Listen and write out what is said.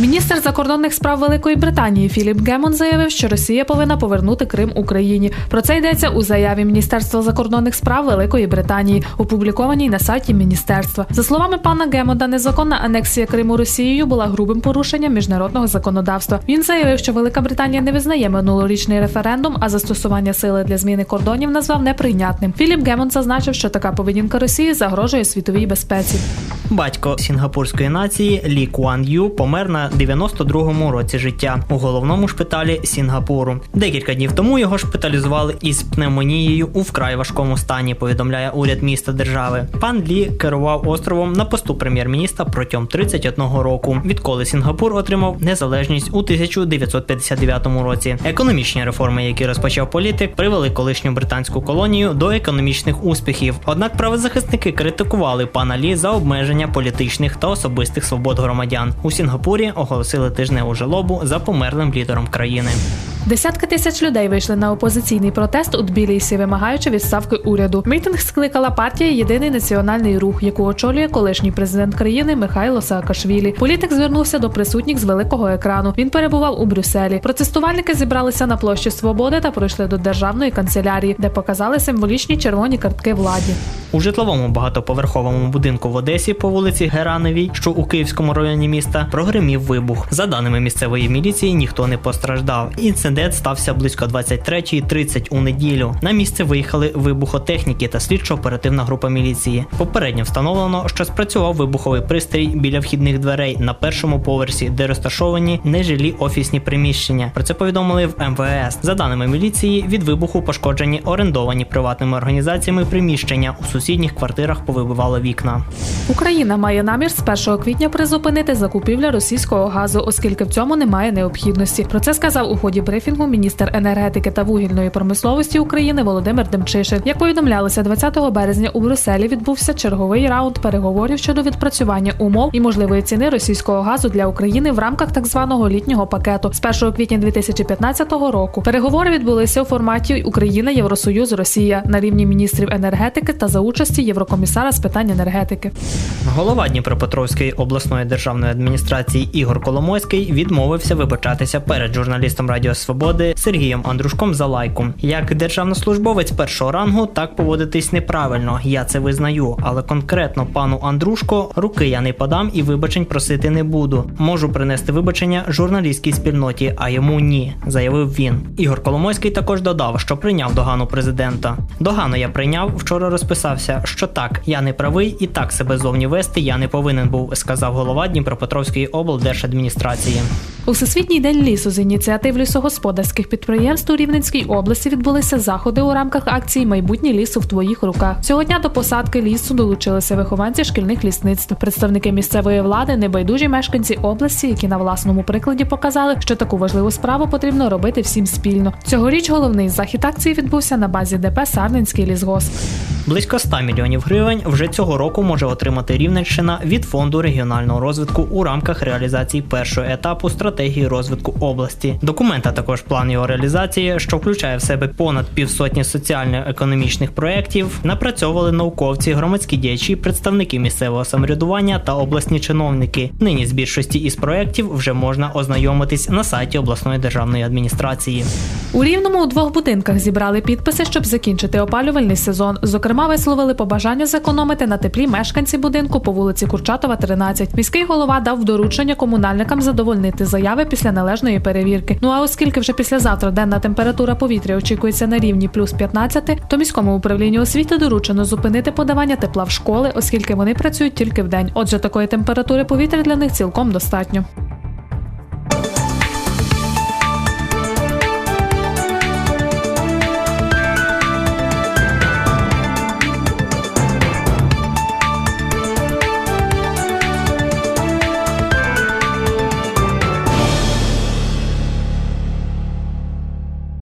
Міністр закордонних справ Великої Британії Філіп Гемон заявив, що Росія повинна повернути Крим Україні. Про це йдеться у заяві Міністерства закордонних справ Великої Британії, опублікованій на сайті міністерства. За словами пана Гемонда, незаконна анексія Криму Росією була грубим порушенням міжнародного законодавства. Він заявив, що Велика Британія не визнає минулорічний референдум, а застосування сили для зміни кордонів назвав неприйнятним. Філіп Гемонд зазначив, що така поведінка Росії загрожує світовій безпеці. Батько сінгапурської нації Лі Куан Ю помер на 92-му році життя у головному шпиталі Сінгапуру. Декілька днів тому його шпиталізували із пневмонією у вкрай важкому стані. Повідомляє уряд міста держави. Пан Лі керував островом на посту прем'єр-міністра протягом 31 року, відколи Сінгапур отримав незалежність у 1959 році. Економічні реформи, які розпочав політик, привели колишню британську колонію до економічних успіхів. Однак правозахисники критикували пана Лі за обмеження політичних та особистих свобод громадян. У Сінгапурі оголосили тижневу жалобу за померлим лідером країни. Десятки тисяч людей вийшли на опозиційний протест у Тбілісі, вимагаючи відставки уряду. Мітинг скликала партія Єдиний національний рух, яку очолює колишній президент країни Михайло Саакашвілі. Політик звернувся до присутніх з великого екрану. Він перебував у Брюсселі. Протестувальники зібралися на площі Свободи та пройшли до державної канцелярії, де показали символічні червоні картки владі. У житловому багатоповерховому будинку в Одесі по вулиці Герановій, що у Київському районі міста, прогримів вибух. За даними місцевої міліції, ніхто не постраждав. Інцидент стався близько 23.30 у неділю. На місце виїхали вибухотехніки та слідчо-оперативна група міліції. Попередньо встановлено, що спрацював вибуховий пристрій біля вхідних дверей на першому поверсі, де розташовані нежилі офісні приміщення. Про це повідомили в МВС. За даними міліції, від вибуху пошкоджені орендовані приватними організаціями приміщення у сусідніх квартирах повибивало вікна. Україна має намір з 1 квітня призупинити закупівля російського газу, оскільки в цьому немає необхідності. Про це сказав у ході брифінгу міністр енергетики та вугільної промисловості України Володимир Демчишин. Як повідомлялося, 20 березня у Брюсселі відбувся черговий раунд переговорів щодо відпрацювання умов і можливої ціни російського газу для України в рамках так званого літнього пакету з 1 квітня 2015 року. Переговори відбулися у форматі Україна, Євросоюз, Росія на рівні міністрів енергетики та за участі Єврокомісара з питань енергетики. Голова Дніпропетровської обласної державної адміністрації Ігор Коломойський відмовився вибачатися перед журналістом Радіо Свободи Сергієм Андрушком за лайку. Як державнослужбовець першого рангу, так поводитись неправильно. Я це визнаю. Але конкретно пану Андрушко руки я не подам і вибачень просити не буду. Можу принести вибачення журналістській спільноті, а йому ні, заявив він. Ігор Коломойський також додав, що прийняв догану президента. Догану я прийняв. Вчора розписався, що так, я не правий і так себе зовні вести я не повинен був, сказав голова Дніпропетровської облдержадміністрації. У Всесвітній день лісу з ініціатив лісогосподарських підприємств у Рівненській області відбулися заходи у рамках акції Майбутнє лісу в твоїх руках. Цього дня до посадки лісу долучилися вихованці шкільних лісництв, представники місцевої влади, небайдужі мешканці області, які на власному прикладі показали, що таку важливу справу потрібно робити всім спільно. Цьогоріч головний захід акції відбувся на базі ДП Сарненський лісгосп. Близько 100 мільйонів гривень вже цього року може отримати Рівненщина від фонду регіонального розвитку у рамках реалізації першого етапу стратегії розвитку області. Документ, а також план його реалізації, що включає в себе понад півсотні соціально-економічних проєктів, напрацьовували науковці, громадські діячі, представники місцевого самоврядування та обласні чиновники. Нині з більшості із проєктів вже можна ознайомитись на сайті обласної державної адміністрації. У рівному у двох будинках зібрали підписи, щоб закінчити опалювальний сезон. Зокрема, висловили побажання зекономити на теплі мешканці будинку по вулиці Курчатова, 13. Міський голова дав доручення комунальникам задовольнити заяви після належної перевірки. Ну а оскільки вже післязавтра денна температура повітря очікується на рівні плюс 15, то міському управлінню освіти доручено зупинити подавання тепла в школи, оскільки вони працюють тільки в день. Отже, такої температури повітря для них цілком достатньо.